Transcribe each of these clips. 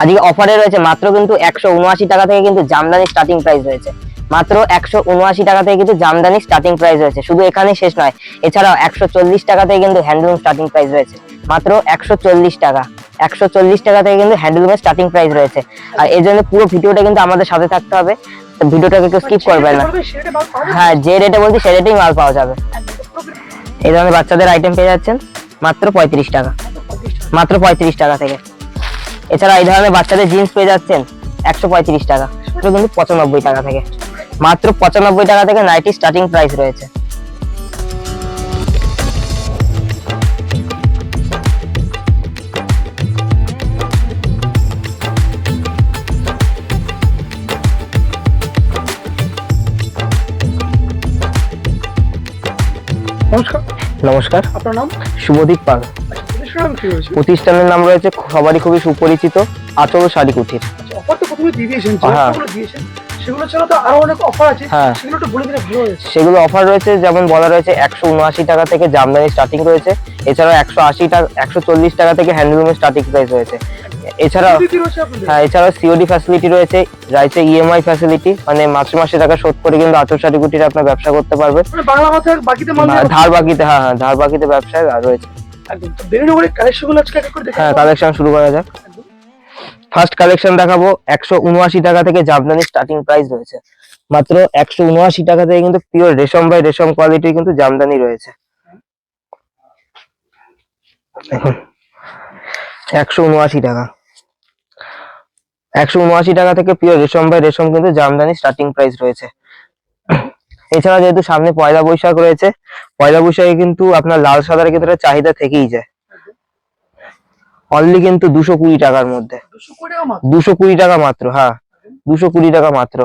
আজকে অফারে রয়েছে মাত্র কিন্তু একশো উনআশি টাকা থেকে কিন্তু জামদানি স্টার্টিং প্রাইস রয়েছে। মাত্র একশো উনআশি টাকা থেকে কিন্তু জামদানি স্টার্টিং প্রাইস রয়েছে। শুধু এখানে শেষ নয় এছাড়াও একশো চল্লিশ টাকা থেকে কিন্তু হ্যান্ডলুম স্টার্টিং প্রাইস রয়েছে। মাত্র একশো চল্লিশ টাকা একশো চল্লিশ টাকা থেকে কিন্তু হ্যান্ডলুমের স্টার্টিং প্রাইস রয়েছে। আর এই জন্য পুরো ভিডিওটা কিন্তু আমাদের সাথে থাকতে হবে। ভিডিওটাকে কেউ স্কিপ করবেন না? হ্যাঁ যে রেটে বলছি সে রেটেই মাল পাওয়া যাবে। এই ধরনের বাচ্চাদের আইটেম পেয়ে যাচ্ছেন মাত্র পঁয়ত্রিশ টাকা। মাত্র পঁয়ত্রিশ টাকা থেকে। এছাড়া এই ধরনের বাচ্চাদের জিন্স পেয়ে যাচ্ছেন একশো পঁয়ত্রিশ টাকা। মাত্র কিন্তু পঁচানব্বই টাকা থেকে। মাত্র পঁচানব্বই টাকা থেকে নাইটি স্টার্টিং প্রাইস রয়েছে। নমস্কার। নমস্কার। আপনার নাম? শুভদীপ পাল। প্রতিষ্ঠানের নাম রয়েছে প্রতিষ্ঠানের নাম রয়েছে সবারই খুবই সুপরিচিত আচল শাড়ি কুঠির। সেগুলো ছাড়া তো আরও অনেক অফার আছে হ্যাঁ। রয়েছে যেমন বলা রয়েছে একশো উনআশি টাকা থেকে জামদানি স্টার্টিং রয়েছে এছাড়াও একশো আশি টাকা একশো চল্লিশ টাকা থেকে হ্যান্ডলুমের স্টার্টিং প্রাইস রয়েছে। আপনাদের? হ্যাঁ এছাড়াও সিওডি ফ্যাসিলিটি রয়েছে রয়েছে ইএমআই ফ্যাসিলিটি মানে মাসে মাসে টাকা শোধ করে কিন্তু আচল শাড়ি কুটির আপনার ব্যবসা করতে পারবে মানে ধার বাকিতে হ্যাঁ হ্যাঁ ধার বাকিতে ব্যবসায় রয়েছে। একদম। তো বেরোনো করে কালেকশনগুলো আজকে এক এক করে হ্যাঁ কালেকশন শুরু করা যাক। ফার্স্ট কালেকশন দেখাবো একশো উনআশি টাকা থেকে জামদানি স্টার্টিং প্রাইস রয়েছে। মাত্র একশো উনআশি টাকা থেকে কিন্তু পিওর রেশম বাই রেশম কোয়ালিটির কিন্তু জামদানি রয়েছে। একশো উনআশি টাকা। একশো উনআশি টাকা থেকে পিওর রেশম বাই রেশম কিন্তু জামদানি স্টার্টিং প্রাইস রয়েছে। এছাড়া যেহেতু সামনে পয়লা বৈশাখ রয়েছে পয়লা বৈশাখে কিন্তু আপনার লাল সাদার ক্ষেত্রে চাহিদা থেকেই যায়। অনলি কিন্তু দুশো কুড়ি টাকার মধ্যে। দুশো কুড়ি টাকা মাত্র হ্যাঁ। দুশো কুড়ি টাকা মাত্র।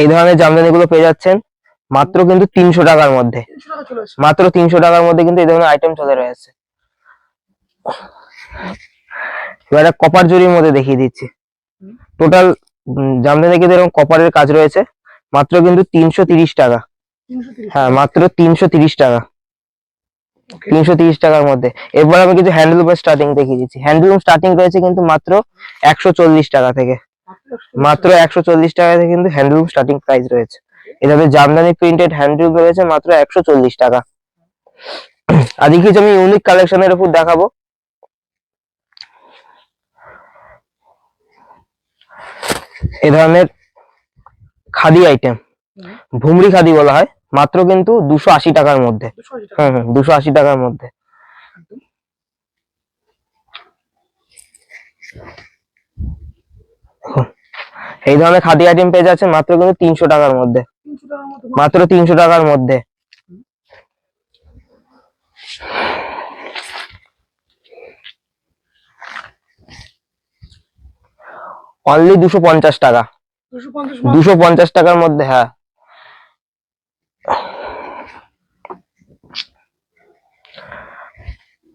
এই ধরনের জামদানি গুলো পেয়ে যাচ্ছেন মাত্র কিন্তু তিনশো টাকার মধ্যে। মাত্র তিনশো টাকার মধ্যে কিন্তু এই ধরনের আইটেম চলে রয়েছে। এবারে কপার জরির মধ্যে দেখিয়ে দিচ্ছি। টোটাল জামদানি কিন্তু এরকম কপারের কাজ রয়েছে। মাত্র কিন্তু তিনশো তিরিশ টাকা। হ্যাঁ মাত্র তিনশো তিরিশ টাকা। তিনশো তিরিশ টাকার মধ্যে। এরপর আমি কিছু হ্যান্ডলুমের স্টার্টিং দেখিয়ে দিচ্ছি। হ্যান্ডলুম স্টার্টিং রয়েছে কিন্তু মাত্র একশো চল্লিশ টাকা থেকে। মাত্র একশো চল্লিশ টাকা থেকে কিন্তু হ্যান্ডলুম স্টার্টিং প্রাইস রয়েছে। এটাতে জামদানি প্রিন্টেড হ্যান্ডলুম রয়েছে মাত্র একশো চল্লিশ টাকা। আজকে কিছু আমি ইউনিক কালেকশনের উপর দেখাবো। এ ধরনের খাদি আইটেম। ভুমরি খাদি বলা হয় মাত্র কিন্তু দুশো আশি টাকার মধ্যে। দুশো আশি দুশো টাকার মধ্যে। এই ধরনের খাদি আইটেম পেয়ে যাচ্ছে মাত্র কিন্তু তিনশো টাকার মধ্যে। মাত্র। তিনশো টাকার মধ্যে। অনলি দুশো পঞ্চাশ টাকা। দুশো পঞ্চাশ টাকার মধ্যে হ্যাঁ।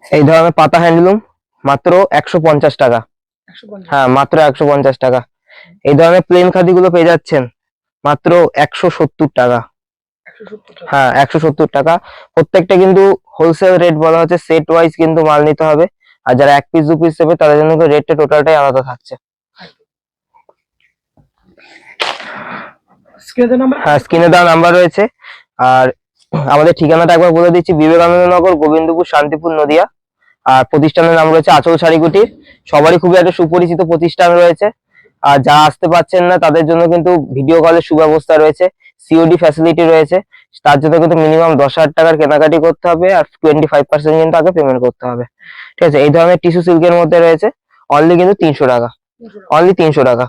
এই ধরনের পাতা হ্যান্ডলুম মাত্র একশো পঞ্চাশ টাকা। হ্যাঁ মাত্র একশো পঞ্চাশ টাকা। এই ধরনের প্লেন খাদিগুলো পেয়ে যাচ্ছেন মাত্র একশো সত্তর টাকা। একশো সত্তর টাকা। হ্যাঁ একশো সত্তর টাকা। প্রত্যেকটা কিন্তু হোলসেল রেট বলা হচ্ছে সেট ওয়াইজ কিন্তু মাল নিতে হবে। আর যারা এক পিস দু পিস নেবে তাদের জন্য রেটটা টোটালটাই আলাদা থাকছে স্ক্রিনে নাম্বার হ্যাঁ স্ক্রিনে দেওয়া নাম্বার রয়েছে। আর আমাদের ঠিকানাটা একবার বলে দিচ্ছি বিবেকানন্দ নগর গোবিন্দপুর শান্তিপুর নদিয়া। আর প্রতিষ্ঠানের নাম রয়েছে আচল শাড়িগুটির সবারই খুবই একটা সুপরিচিত প্রতিষ্ঠান রয়েছে। আর যা আসতে পারছেন না তাদের জন্য কিন্তু ভিডিও কলের সুব্যবস্থা রয়েছে। সিওডি ফ্যাসিলিটি রয়েছে। তার জন্য কিন্তু মিনিমাম দশ হাজার টাকার কেনাকাটি করতে হবে আর টোয়েন্টি ফাইভ পার্সেন্ট কিন্তু আগে পেমেন্ট করতে হবে। ঠিক আছে? এই ধরনের টিস্যু সিল্কের মধ্যে রয়েছে। অনলি কিন্তু তিনশো টাকা। অনলি তিনশো টাকা।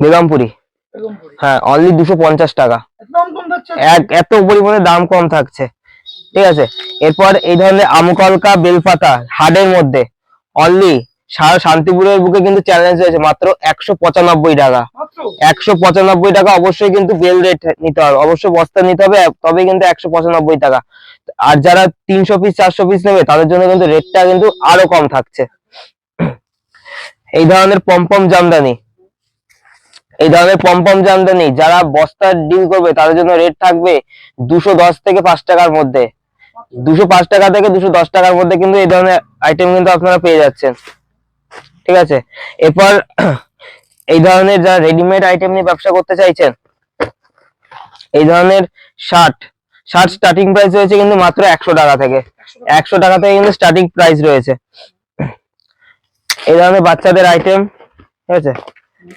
নিলামপুরি হ্যাঁ অনলি দুশো পঞ্চাশ টাকা। এত পরিমাণে দাম কম থাকছে। ঠিক আছে? এরপর এই ধরনের আমকলকা বেলপাতা হাডের মধ্যে অনলি সারা শান্তিপুরের বুকে কিন্তু চ্যালেঞ্জ রয়েছে মাত্র একশো পঁচানব্বই টাকা। একশো পঁচানব্বই টাকা অবশ্যই কিন্তু বেল রেট নিতে হবে। অবশ্যই বস্তা নিতে হবে তবে কিন্তু একশো পঁচানব্বই টাকা। আর যারা তিনশো পিস চারশো পিস নেবে তাদের জন্য কিন্তু রেটটা কিন্তু আরও কম থাকছে। এই ধরনের পমপম জামদানি। এই ধরনের পম্পম জামদানি যারা বস্তার ডিল করবে, তাদের জন্য রেট থাকবে দুশো দশ থেকে পাঁচ টাকার মধ্যে। দুশো পাঁচ টাকা থেকে দুশো দশ টাকার মধ্যে কিন্তু এই ধরনের আইটেম কিন্তু আপনারা পেয়ে যাচ্ছেন। ঠিক আছে? এরপর এই ধরনের যারা রেডিমেড আইটেম নিয়ে ব্যবসা করতে চাইছেন, এই ধরনের শার্ট শার্ট স্টার্টিং প্রাইস রয়েছে কিন্তু মাত্র একশো টাকা থেকে। একশো টাকা থেকে কিন্তু স্টার্টিং প্রাইস রয়েছে। এই ধরনের বাচ্চাদের আইটেম ঠিক আছে?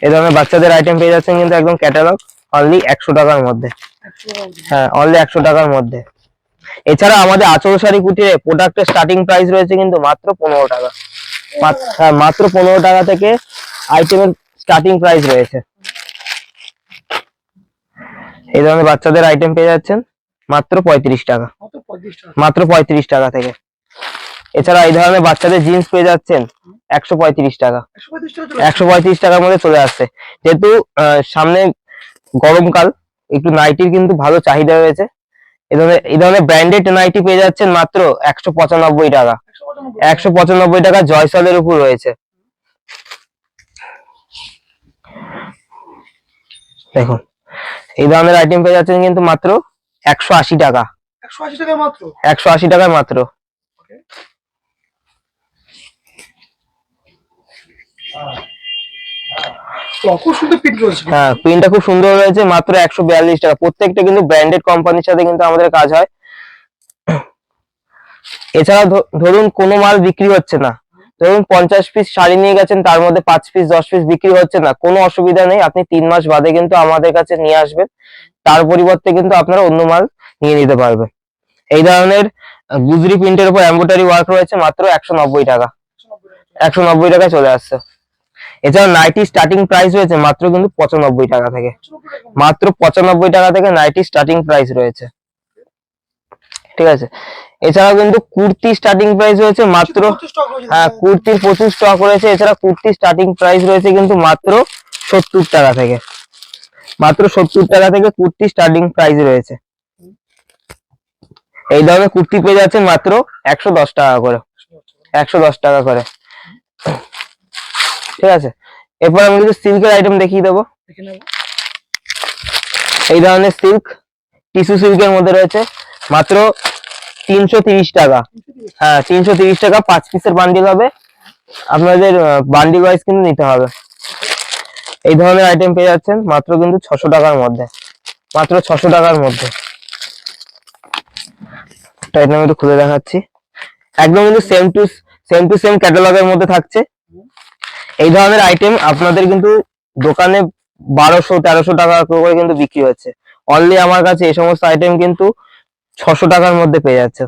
এই ধরনের বাচ্চাদের আইটেম পেয়ে যাচ্ছেন কিন্তু একদম ক্যাটালগ অনলি একশো টাকার মধ্যে। হ্যাঁ অনলি একশো টাকার মধ্যে। এছাড়া আমাদের আচল শাড়ি কুটিরে প্রোডাক্টের স্টার্টিং প্রাইস রয়েছে কিন্তু মাত্র পনেরো টাকা। হ্যাঁ মাত্র পনেরো টাকা থেকে আইটেমের স্টার্টিং প্রাইস রয়েছে। এই ধরনের বাচ্চাদের আইটেম পেয়ে যাচ্ছেন মাত্র পঁয়ত্রিশ টাকা। মাত্র পঁয়ত্রিশ টাকা। মাত্র পঁয়ত্রিশ টাকা থেকে। এছাড়া এই ধরনের বাচ্চাদের জিন্স পেয়ে যাচ্ছেন একশো পঁয়ত্রিশ টাকা। একশো পঁয়ত্রিশ টাকার মধ্যে চলে আসছে। যেহেতু সামনে গরমকাল একটু নাইটির কিন্তু ভালো চাহিদা রয়েছে। এই ধরনের এই ধরনের ব্র্যান্ডেড নাইটি পেয়ে যাচ্ছেন মাত্র একশো পঁচানব্বই টাকা। একশো পঁচানব্বই টাকা। জয়সলের উপর রয়েছে। দেখুন এই ধরনের আইটেম পেয়ে যাচ্ছেন কিন্তু মাত্র একশো আশি টাকা। একশো আশি টাকা মাত্র? একশো আশি টাকায় মাত্র। খুব হ্যাঁ প্রিন্টটা খুব সুন্দর রয়েছে, মাত্র একশো বিয়াল্লিশ টাকা। প্রত্যেকটা কিন্তু ব্র্যান্ডেড কোম্পানির সাথে কিন্তু আমাদের কাজ হয়। এছাড়া ধরুন কোনো মাল বিক্রি হচ্ছে না। ধরুন পঞ্চাশ পিস শাড়ি নিয়ে গেছেন, তার মধ্যে পাঁচ পিস দশ পিস বিক্রি হচ্ছে না। কোনো অসুবিধা নেই, আপনি তিন মাস বাদে কিন্তু আমাদের কাছে নিয়ে আসবেন। তার পরিবর্তে কিন্তু আপনারা অন্য মাল নিয়ে নিতে পারবেন। এই ধরনের গুজরি প্রিন্টের উপর এম্বোটারি ওয়ার্ক রয়েছে, মাত্র একশো নব্বই টাকা। একশো টাকায় চলে আসছে। এছাড়া নাইটি স্টার্টিং প্রাইস রয়েছে মাত্র কিন্তু পঁচানব্বই টাকা থেকে। মাত্র পঁচানব্বই টাকা থেকে নাইটি স্টার্টিং প্রাইস রয়েছে। ঠিক আছে? এছাড়াও কিন্তু কুর্তি স্টার্টিং প্রাইস রয়েছে মাত্র হ্যাঁ কুর্তির প্রচুর স্টক রয়েছে। এছাড়া কুর্তি স্টার্টিং প্রাইস রয়েছে কিন্তু মাত্র সত্তর টাকা থেকে। মাত্র সত্তর টাকা থেকে কুর্তি স্টার্টিং প্রাইস রয়েছে। এই ধরনের কুর্তি পেয়ে যাচ্ছেন মাত্র একশো দশ টাকা করে। একশো দশ টাকা করে। ঠিক আছে? এরপর আমি কিছু সিল্কের আইটেম দেখিয়ে দেবো। এই ধরনের সিল্ক টিস্যু সিল্কের মধ্যে রয়েছে। মাত্র তিনশো তিরিশ টাকা। হ্যাঁ তিনশো তিরিশ টাকা পাঁচ পিসের বান্ডিল হবে। আপনাদের বান্ডিল ওয়াইজ কিন্তু নিতে হবে। এই ধরনের আইটেম পেয়ে যাচ্ছেন মাত্র কিন্তু ছশো টাকার মধ্যে। মাত্র ছশো টাকার মধ্যে। আমি একটু খুলে দেখাচ্ছি। একদম কিন্তু same to same to same ক্যাটালগের মধ্যে থাকছে। এই ধরনের আইটেম আপনাদের কিন্তু দোকানে বারোশো তেরোশো টাকা করে কিন্তু বিক্রি হচ্ছে। অনলি আমার কাছে এই সমস্ত আইটেম কিন্তু ছশো টাকার মধ্যে পেয়ে যাচ্ছে।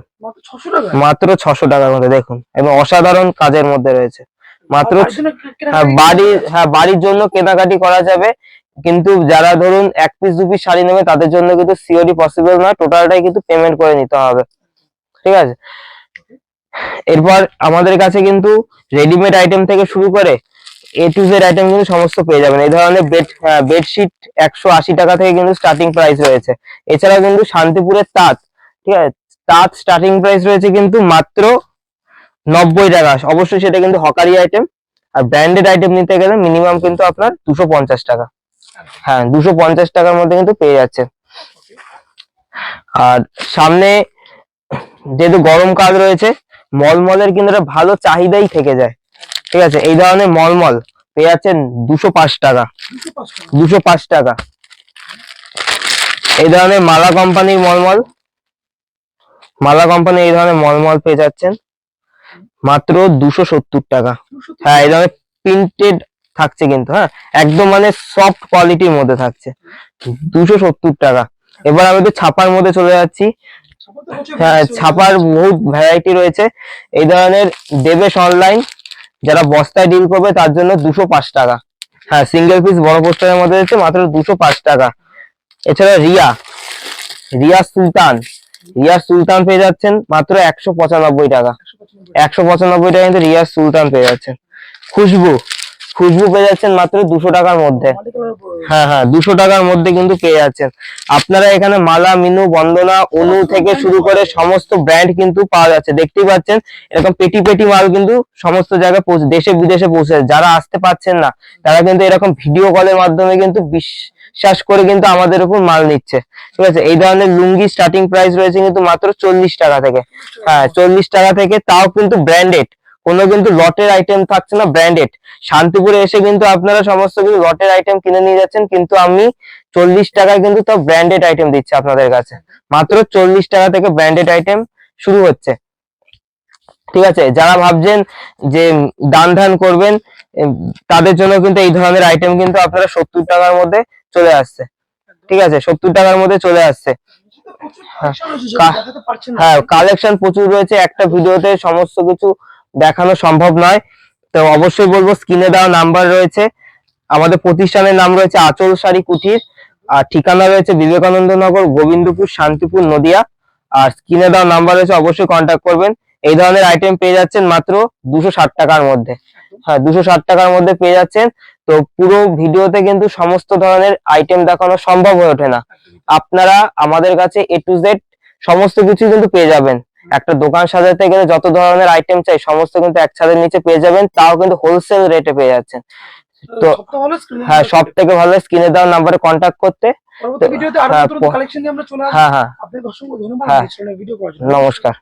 মাত্র ছশো টাকার মধ্যে দেখুন। এবং অসাধারণ কাজের মধ্যে রয়েছে। মাত্র বাড়ির হ্যাঁ বাড়ির হ্যাঁ বাড়ির জন্য কেনাকাটি করা যাবে। কিন্তু যারা ধরুন এক পিস দু পিস শাড়ি নেবে তাদের জন্য কিন্তু সিওডি পসিবল নয় টোটালটাই কিন্তু পেমেন্ট করে নিতে হবে। ঠিক আছে? এরপর আমাদের কাছে কিন্তু রেডিমেড আইটেম থেকে শুরু করে এ টু জেড আইটেম কিন্তু সমস্ত পেয়ে যাবেন। এই ধরনের বেড বেডশিট একশো আশি টাকা থেকে কিন্তু স্টার্টিং প্রাইস রয়েছে। এছাড়া কিন্তু শান্তিপুরের তাঁত, ঠিক আছে? তাঁত স্টার্টিং প্রাইস রয়েছে কিন্তু মাত্র নব্বই টাকা। অবশ্যই সেটা কিন্তু হকারি আইটেম আর ব্র্যান্ডেড আইটেম নিতে গেলে মিনিমাম কিন্তু আপনার দুশো পঞ্চাশ টাকা। হ্যাঁ দুশো পঞ্চাশ টাকার মধ্যে কিন্তু পেয়ে যাচ্ছে আর সামনে যেহেতু গরমকাল রয়েছে, মলমলের কিন্তু একটা ভালো চাহিদাই থেকে যায়। ঠিক আছে? এই ধরনের মলমল পেয়ে যাচ্ছেন দুশো পাঁচ টাকা। দুশো পাঁচ টাকা। এই ধরনের মালা কোম্পানির মলমল। মালা কোম্পানি এই ধরনের মলমল পেয়ে যাচ্ছেন মাত্র দুশো সত্তর টাকা। হ্যাঁ এই ধরনের প্রিন্টেড থাকছে কিন্তু হ্যাঁ? একদম মানে সফট কোয়ালিটির মধ্যে থাকছে। দুশো সত্তর টাকা। এবার আমি একটু ছাপার মধ্যে চলে যাচ্ছি। হ্যাঁ ছাপার বহুত ভ্যারাইটি রয়েছে। এই ধরনের দেবেশ অনলাইন যারা বস্তায় ডিল করবে, তার জন্য দুশো পাঁচ টাকা। হ্যাঁ সিঙ্গেল পিস বড় পোস্টারের মধ্যে রয়েছে মাত্র দুশো পাঁচ টাকা। এছাড়া রিয়া রিয়া সুলতান। রিয়া সুলতান পেয়ে যাচ্ছেন মাত্র একশো পঁচানব্বই টাকা। একশো পঁচানব্বই টাকা কিন্তু রিয়া সুলতান পেয়ে যাচ্ছেন। খুশবু খুশবু পেয়ে যাচ্ছেন মাত্র দুশো টাকার মধ্যে। হ্যাঁ হ্যাঁ দুশো টাকার মধ্যে কিন্তু পেয়ে যাচ্ছেন। আপনারা এখানে মালা, মিনু, বন্দনা, অনু থেকে শুরু করে সমস্ত ব্র্যান্ড কিন্তু পাওয়া যাচ্ছে। দেখতেই পাচ্ছেন, এরকম পেটি পেটি মাল কিন্তু সমস্ত জায়গায় পৌঁছে দেশে, বিদেশে পৌঁছে যারা আসতে পারছেন না, তারা কিন্তু এরকম ভিডিও কলের মাধ্যমে কিন্তু বিশ্বাস করে কিন্তু আমাদের উপর মাল নিচ্ছে। ঠিক আছে? এই ধরনের লুঙ্গি স্টার্টিং প্রাইস রয়েছে কিন্তু মাত্র চল্লিশ টাকা থেকে। হ্যাঁ চল্লিশ টাকা থেকে তাও কিন্তু ব্র্যান্ডেড কোনো কিন্তু লটের আইটেম থাকছে না ব্র্যান্ডেড শান্তিপুরে এসে কিন্তু আপনারা সমস্ত কিছু লটের আইটেম কিনে নিয়ে যাচ্ছেন কিন্তু আমি চল্লিশ টাকায় কিন্তু তাও ব্র্যান্ডেড আইটেম দিচ্ছি আপনাদের কাছে। মাত্র চল্লিশ টাকা থেকে ব্র্যান্ডেড আইটেম শুরু হচ্ছে। ঠিক আছে যারা ভাবছেন যে দান ধ্যান করবেন তাদের জন্য কিন্তু এই ধরনের আইটেম কিন্তু আপনারা সত্তর টাকার মধ্যে চলে আসছে। ঠিক আছে সত্তর টাকার মধ্যে চলে আসছে। হ্যাঁ কালেকশন প্রচুর রয়েছে একটা ভিডিওতে সমস্ত কিছু দেখানো সম্ভব নয়। তো অবশ্যই বলব স্ক্রিনে দেওয়া নাম্বার রয়েছে। আমাদের প্রতিষ্ঠানের নাম রয়েছে আচল শাড়ি কুটির। আর ঠিকানা রয়েছে বিবেকানন্দ নগর গোবিন্দপুর, শান্তিপুর, নদিয়া। আর স্ক্রিনে দেওয়া নাম্বার রয়েছে, অবশ্যই কন্ট্যাক্ট করবেন। এই ধরনের আইটেম পেয়ে যাচ্ছেন মাত্র দুশো টাকার মধ্যে। হ্যাঁ দুশো টাকার মধ্যে পেয়ে যাচ্ছেন। তো পুরো ভিডিওতে কিন্তু সমস্ত ধরনের আইটেম দেখানো সম্ভব হয়ে ওঠে না। আপনারা আমাদের কাছে এ টু জেড সমস্ত কিছু কিন্তু পেয়ে যাবেন। একটা দোকান সাজাতে গেলে যত ধরনের আইটেম চাই সমস্ত কিন্তু এক ছাদের নিচে পেয়ে যাবেন তাও কিন্তু হোলসেল রেটে পেয়ে যাচ্ছেন। তো হ্যাঁ সব থেকে ভালো স্ক্রিনে দেওয়া নাম্বারে কন্ট্যাক্ট করতে। পরবর্তী ভিডিওতে আরও হ্যাঁ, নতুন কালেকশন নিয়ে আমরা চলে আসব। হ্যাঁ অসংখ্য ধন্যবাদ। ভিডিও করার নমস্কার।